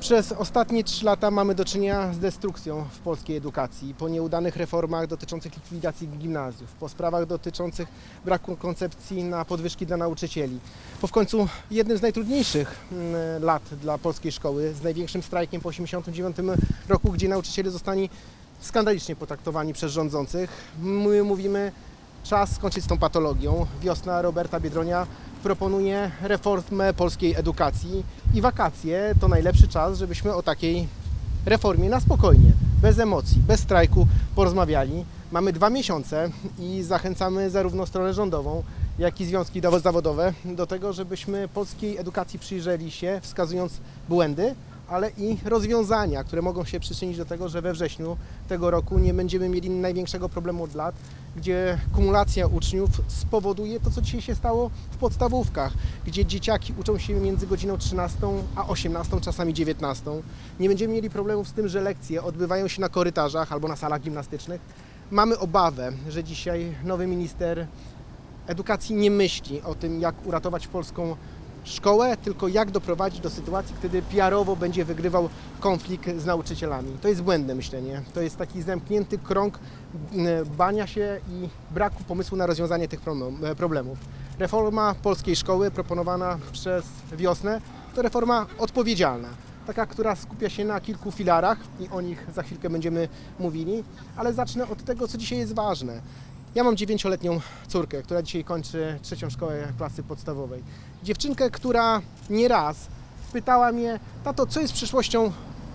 Przez ostatnie 3 lata mamy do czynienia z destrukcją w polskiej edukacji. Po nieudanych reformach dotyczących likwidacji gimnazjów, po sprawach dotyczących braku koncepcji na podwyżki dla nauczycieli. Po w końcu jednym z najtrudniejszych mm, lat dla polskiej szkoły, z największym strajkiem po 1989 roku, gdzie nauczyciele zostali skandalicznie potraktowani przez rządzących. My mówimy, czas skończyć z tą patologią. Wiosna Roberta Biedronia proponuje reformę polskiej edukacji i wakacje to najlepszy czas, żebyśmy o takiej reformie na spokojnie, bez emocji, bez strajku porozmawiali. Mamy dwa miesiące i zachęcamy zarówno stronę rządową, jak i związki zawodowe do tego, żebyśmy polskiej edukacji przyjrzeli się, wskazując błędy, ale i rozwiązania, które mogą się przyczynić do tego, że we wrześniu tego roku nie będziemy mieli największego problemu od lat, gdzie kumulacja uczniów spowoduje to, co dzisiaj się stało w podstawówkach, gdzie dzieciaki uczą się między godziną 13 a 18, czasami 19. Nie będziemy mieli problemów z tym, że lekcje odbywają się na korytarzach albo na salach gimnastycznych. Mamy obawę, że dzisiaj nowy minister edukacji nie myśli o tym, jak uratować polską szkołę, tylko jak doprowadzić do sytuacji, kiedy PR-owo będzie wygrywał konflikt z nauczycielami. To jest błędne myślenie. To jest taki zamknięty krąg bania się i braku pomysłu na rozwiązanie tych problem- problemów. Reforma polskiej szkoły proponowana przez wiosnę to reforma odpowiedzialna. Taka, która skupia się na kilku filarach i o nich za chwilkę będziemy mówili, ale zacznę od tego, co dzisiaj jest ważne. Ja mam dziewięcioletnią córkę, która dzisiaj kończy trzecią szkołę klasy podstawowej. Dziewczynkę, która nieraz pytała mnie, tato, co jest przyszłością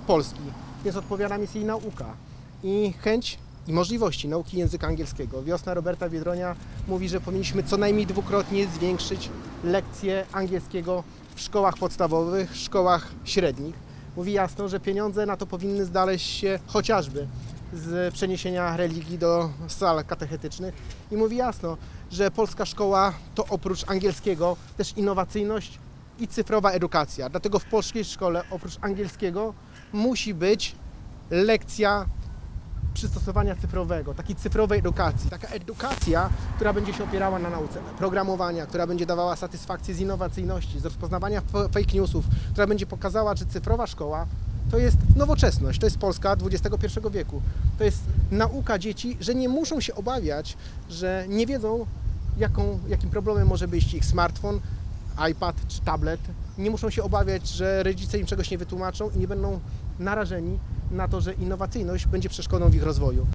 Polski? Więc odpowiadam, jest jej nauka i chęć i możliwości nauki języka angielskiego. Wiosna Roberta Biedronia mówi, że powinniśmy co najmniej dwukrotnie zwiększyć lekcje angielskiego w szkołach podstawowych, szkołach średnich. Mówi jasno, że pieniądze na to powinny znaleźć się chociażby z przeniesienia religii do sal katechetycznych i mówi jasno, że polska szkoła to oprócz angielskiego też innowacyjność i cyfrowa edukacja. Dlatego w polskiej szkole oprócz angielskiego musi być lekcja przystosowania cyfrowego, takiej cyfrowej edukacji. Taka edukacja, która będzie się opierała na nauce programowania, która będzie dawała satysfakcję z innowacyjności, z rozpoznawania fake newsów, która będzie pokazała, że cyfrowa szkoła to jest nowoczesność, to jest Polska XXI wieku. To jest nauka dzieci, że nie muszą się obawiać, że nie wiedzą, jaką, jakim problemem może być ich smartfon, iPad czy tablet. Nie muszą się obawiać, że rodzice im czegoś nie wytłumaczą i nie będą narażeni na to, że innowacyjność będzie przeszkodą w ich rozwoju.